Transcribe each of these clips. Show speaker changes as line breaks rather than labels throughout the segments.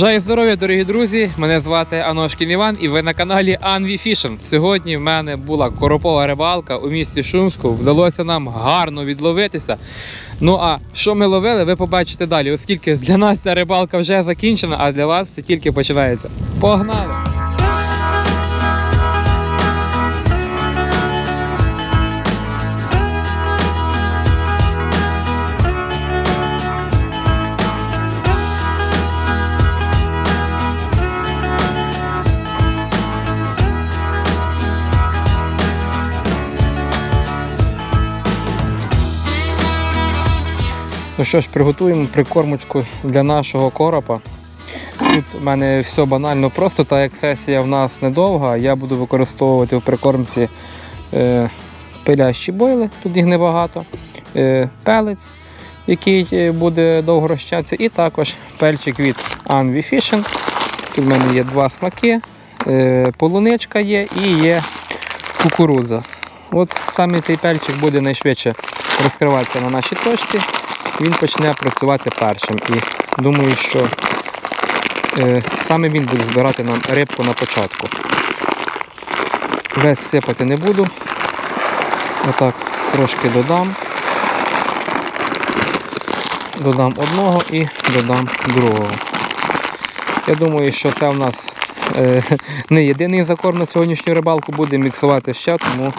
Бажаю здоров'я, дорогі друзі! Мене звати Аношкін Іван і ви на каналі Анві Fishing. Сьогодні в мене була коропова рибалка у місті Шумську. Вдалося нам гарно відловитися. Ну а що ми ловили, ви побачите далі, оскільки для нас ця рибалка вже закінчена, а для вас це тільки починається. Погнали! Ну що ж, приготуємо прикормочку для нашого коропа. Тут у мене все банально просто, так як сесія в нас недовга, я буду використовувати в прикормці е, пилящі бойли, тут їх небагато, е, пелець, який е, буде довго розчатися, і також пельчик від Anvi Fishing. Тут в мене є два смаки, е, полуничка є і є кукурудза. От саме цей пельчик буде найшвидше розкриватися на нашій точці він почне працювати першим. І думаю, що е, саме він буде збирати нам рибку на початку. Весь сипати не буду. Отак трошки додам. Додам одного і додам другого. Я думаю, що це в нас е, не єдиний закорм на сьогоднішню рибалку, буде міксувати ще, тому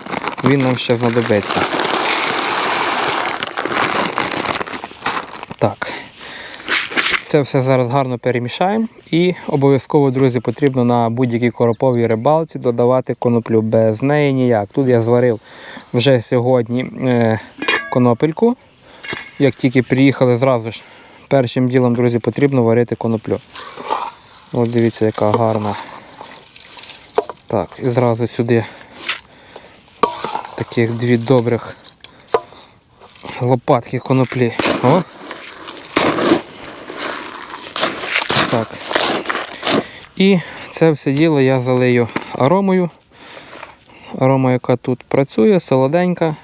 він нам ще знадобиться. Так. Це все зараз гарно перемішаємо. І обов'язково, друзі, потрібно на будь-якій короповій рибалці додавати коноплю. Без неї ніяк. Тут я зварив вже сьогодні е, конопельку. Як тільки приїхали, зразу ж першим ділом, друзі, потрібно варити коноплю. От дивіться, яка гарна. Так, і зразу сюди таких дві добрих лопатки коноплі. О! І це все діло я залию аромою. Арома, яка тут працює, солоденька.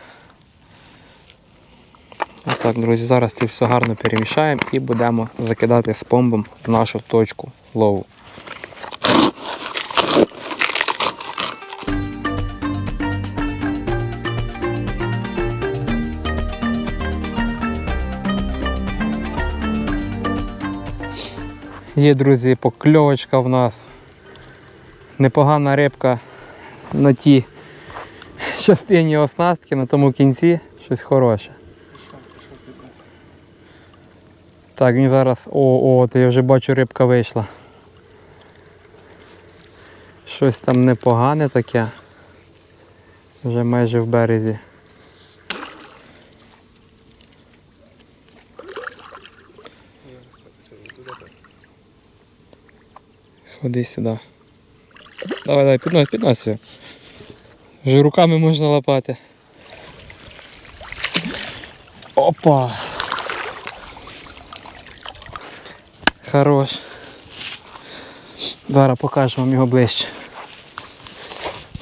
Отак, друзі, зараз це все гарно перемішаємо і будемо закидати спомбом в нашу точку лову. Є, друзі, покльовочка в нас. Непогана рибка на тій частині оснастки, на тому кінці щось хороше. Так, він зараз... О, о, то я вже бачу, рибка вийшла. Щось там непогане таке. Вже майже в березі. Ходи сюди. Давай, давай, піднось, піднось його. Вже руками можна лапати. Опа! Хорош. Зараз покажу вам його ближче.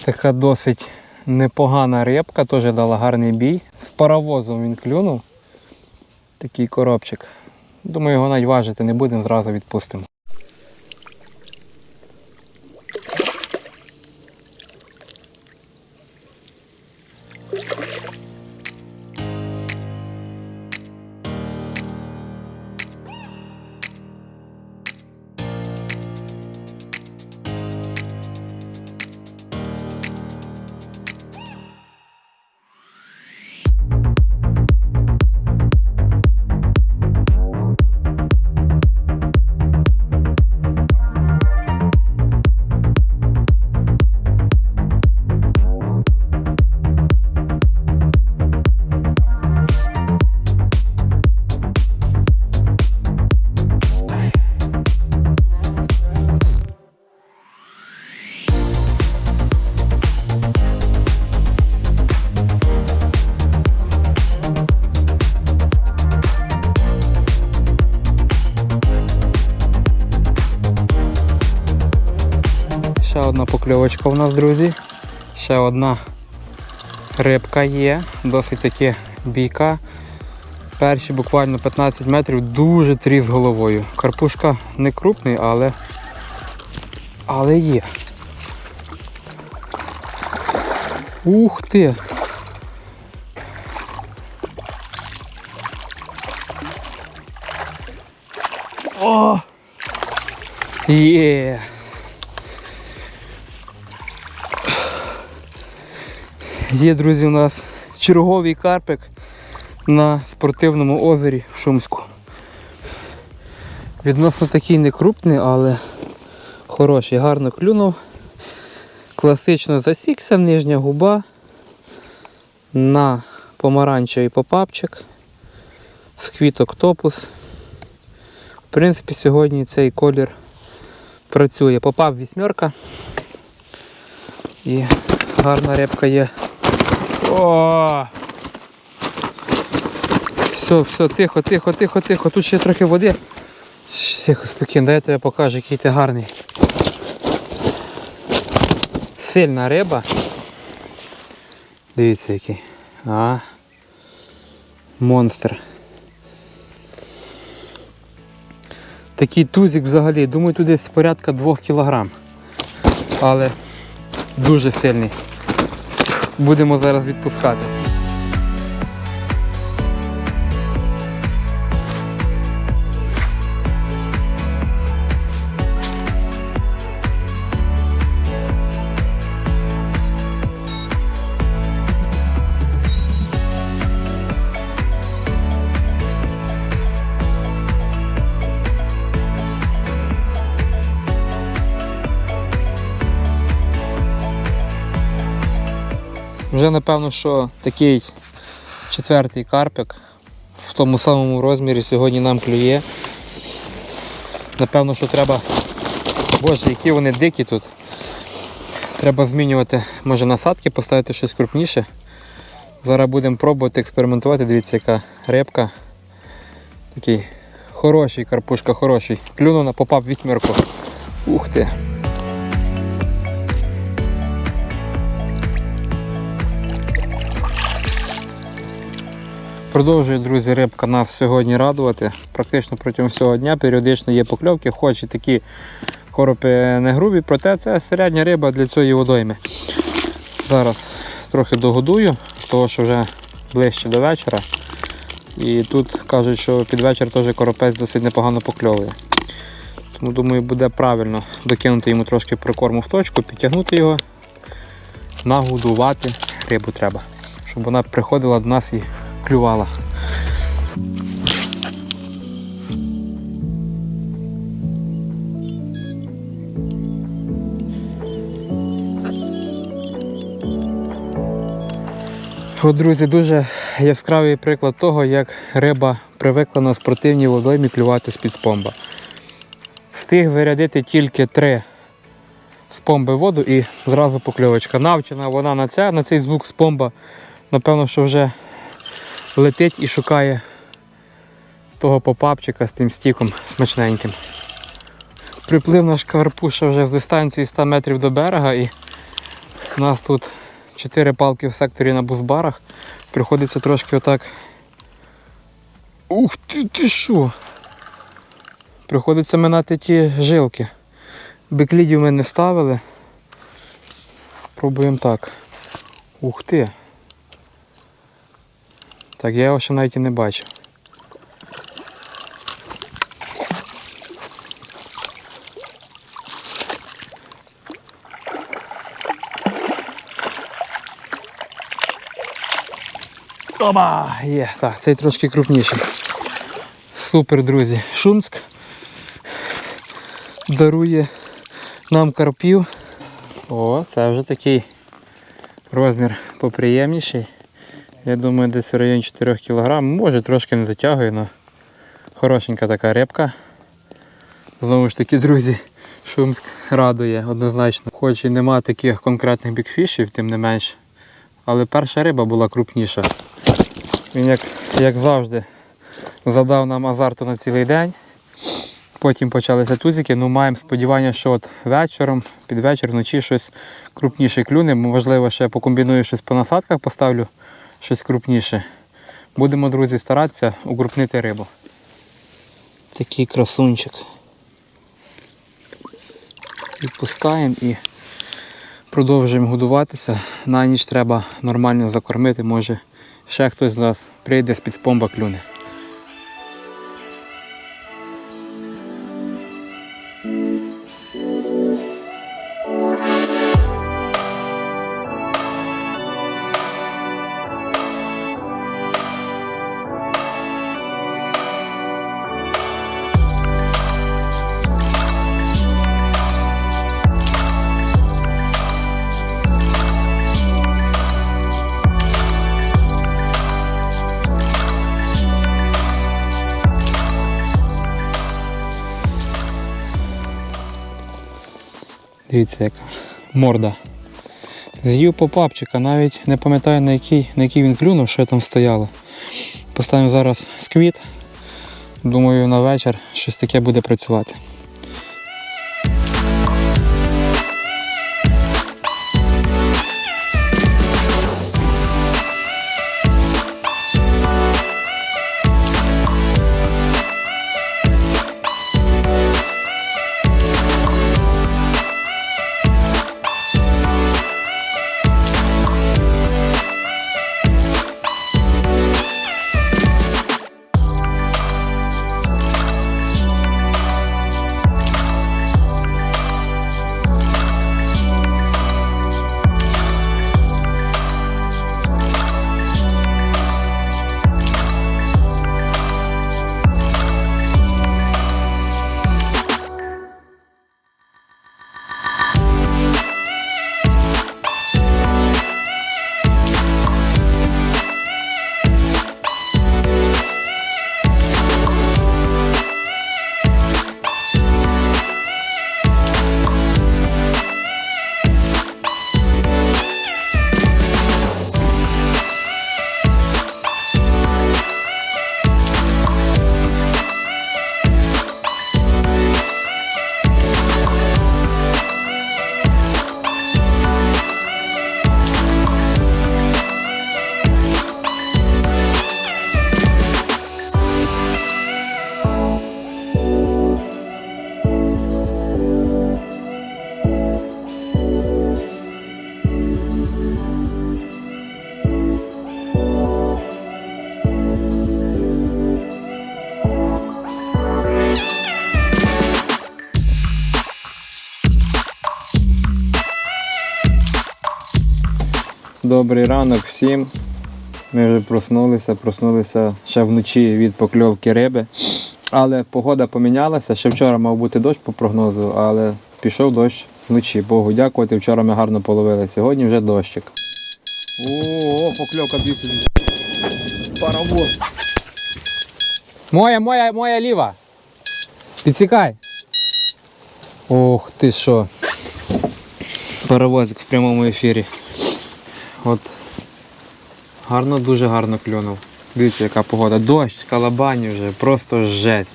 Така досить непогана рибка, теж дала гарний бій. З паровозом він клюнув. Такий коробчик. Думаю, його навіть важити не будемо, зразу відпустимо. Одна покльовочка у нас, друзі. Ще одна рибка є, досить таки бійка. Перші буквально 15 метрів дуже тріс головою. Карпушка не крупний, але, але є. Ух ти! О! Є! Є, друзі, у нас черговий карпик на спортивному озері в Шумську. Відносно такий не крупний, але хороший, гарно клюнув. Класично засікся, нижня губа на помаранчевий попапчик з квіток топус. В принципі, сьогодні цей колір працює. Попав вісьмерка і гарна репка є. О! Все, все, тихо, тихо, тихо, тихо. Тут ще трохи води. Тихо, спокійно, дай я тобі покажу, який ти гарний. Сильна риба. Дивіться який. А. Монстр. Такий тузик взагалі, думаю, тут десь порядка 2 кг. Але дуже сильний. Будемо зараз відпускати. Вже напевно, що такий четвертий карпик в тому самому розмірі сьогодні нам клює. Напевно, що треба. Боже, які вони дикі тут. Треба змінювати, може насадки, поставити щось крупніше. Зараз будемо пробувати експериментувати. Дивіться, яка рибка. Такий хороший карпушка, хороший. Клюнув на попав в вісьмерку. Ух ти! Продовжує, друзі, рибка нас сьогодні радувати. Практично протягом всього дня періодично є покльовки, хоч і такі коропи не грубі, проте це середня риба для цієї водойми. Зараз трохи догодую, тому що вже ближче до вечора. І тут кажуть, що під вечір теж коропець досить непогано покльовує. Тому думаю, буде правильно докинути йому трошки прикорму в точку, підтягнути його, нагодувати рибу треба, щоб вона приходила до нас і клювала. От, друзі, дуже яскравий приклад того, як риба привикла на спортивній водоймі клювати з-під спомба. Встиг вирядити тільки три спомби воду і зразу покльовочка. Навчена вона на це, на цей звук спомба. Напевно, що вже летить і шукає того попапчика з тим стіком смачненьким. Приплив наш карпуша вже з дистанції 100 метрів до берега і у нас тут 4 палки в секторі на бузбарах. Приходиться трошки отак. Ух ти ти що! Приходиться минати ті жилки. Беклідів ми не ставили. Пробуємо так. Ух ти! Так, я його ще навіть і не бачив. Оба! Є, так, цей трошки крупніший. Супер, друзі. Шумськ дарує нам карпів. О, це вже такий розмір поприємніший. Я думаю, десь в районі 4 кг. Може трошки не дотягує, але хорошенька така рибка. Знову ж таки, друзі, Шумськ радує однозначно. Хоч і нема таких конкретних бікфішів, тим не менш. Але перша риба була крупніша. Він, як, як завжди, задав нам азарту на цілий день. Потім почалися тузики. Ну, маємо сподівання, що от вечором, під вечір, вночі щось крупніше клюне. Можливо, ще покомбіную щось по насадках, поставлю щось крупніше. Будемо, друзі, старатися укрупнити рибу. Такий красунчик. Відпускаємо і продовжуємо годуватися. На ніч треба нормально закормити, може ще хтось з нас прийде з-під спомба клюне. Дивіться, яка морда. З'їв попапчика, навіть не пам'ятаю на який, на який він клюнув, що там стояло. Поставимо зараз сквіт. Думаю, на вечір щось таке буде працювати. Добрий ранок всім. Ми вже проснулися, проснулися ще вночі від покльовки риби. Але погода помінялася. Ще вчора мав бути дощ по прогнозу, але пішов дощ вночі. Богу дякувати. Вчора ми гарно половили. Сьогодні вже дощик. О, покльовка б'ється. Паровоз. Моя, моя, моя ліва. Підсікай. Ох ти що. Паровозик в прямому ефірі. От гарно, дуже гарно клюнув. Дивіться, яка погода. Дощ, калабані вже, просто жесть.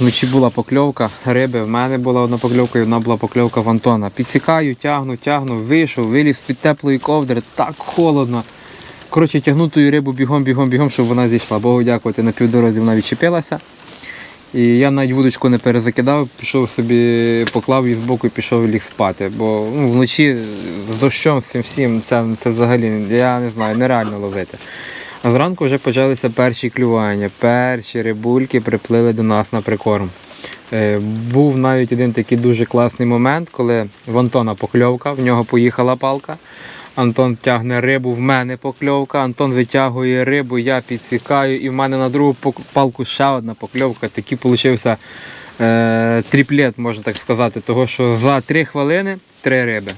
Вночі була покльовка риби, в мене була одна покльовка і одна була покльовка в Антона. Підсікаю, тягну, тягну, вийшов, виліз під теплої ковдри, так холодно. Коротше, тягну ту рибу бігом, бігом, бігом, щоб вона зійшла. Богу дякувати, на півдорозі вона відчепилася. І я навіть вудочку не перезакидав, пішов собі, поклав її збоку і пішов ліг спати. Бо ну, вночі з дощом, з цим всім, це, це взагалі, я не знаю, нереально ловити. А зранку вже почалися перші клювання. Перші рибульки приплили до нас на прикорм. Е, був навіть один такий дуже класний момент, коли в Антона покльовка, в нього поїхала палка. Антон тягне рибу, в мене покльовка, Антон витягує рибу, я підсікаю, і в мене на другу палку ще одна покльовка. Такий получився е, тріплет, можна так сказати, того що за три хвилини три риби.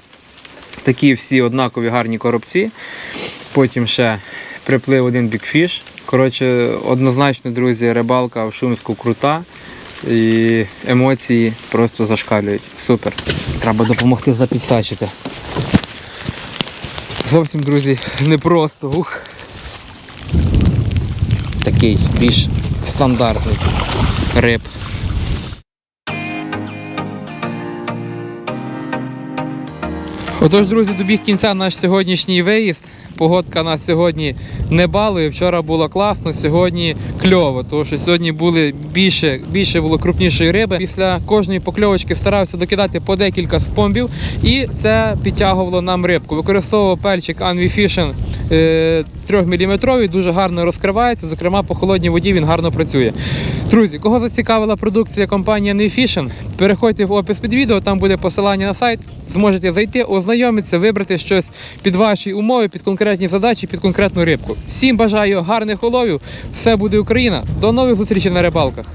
Такі всі однакові гарні коробці. Потім ще приплив один бікфіш. Коротше, однозначно, друзі, рибалка в Шумську крута. І емоції просто зашкалюють. Супер. Треба допомогти запідсачити. Зовсім, друзі, непросто. Ух. Такий більш стандартний риб. Отож, друзі, добіг кінця наш сьогоднішній виїзд. Погодка нас сьогодні не балує. Вчора було класно, сьогодні кльово, тому що сьогодні були більше, більше було крупнішої риби. Після кожної покльовочки старався докидати по декілька спомбів, і це підтягувало нам рибку. Використовував пельчик Anvi Fishing 3-мм, дуже гарно розкривається. Зокрема, по холодній воді він гарно працює. Друзі, кого зацікавила продукція компанії Anvi Fishing, переходьте в опис під відео, там буде посилання на сайт. Зможете зайти, ознайомитися, вибрати щось під ваші умови, під конкретні задачі, під конкретну рибку. Всім бажаю гарних уловів. Все буде Україна. До нових зустрічей на рибалках.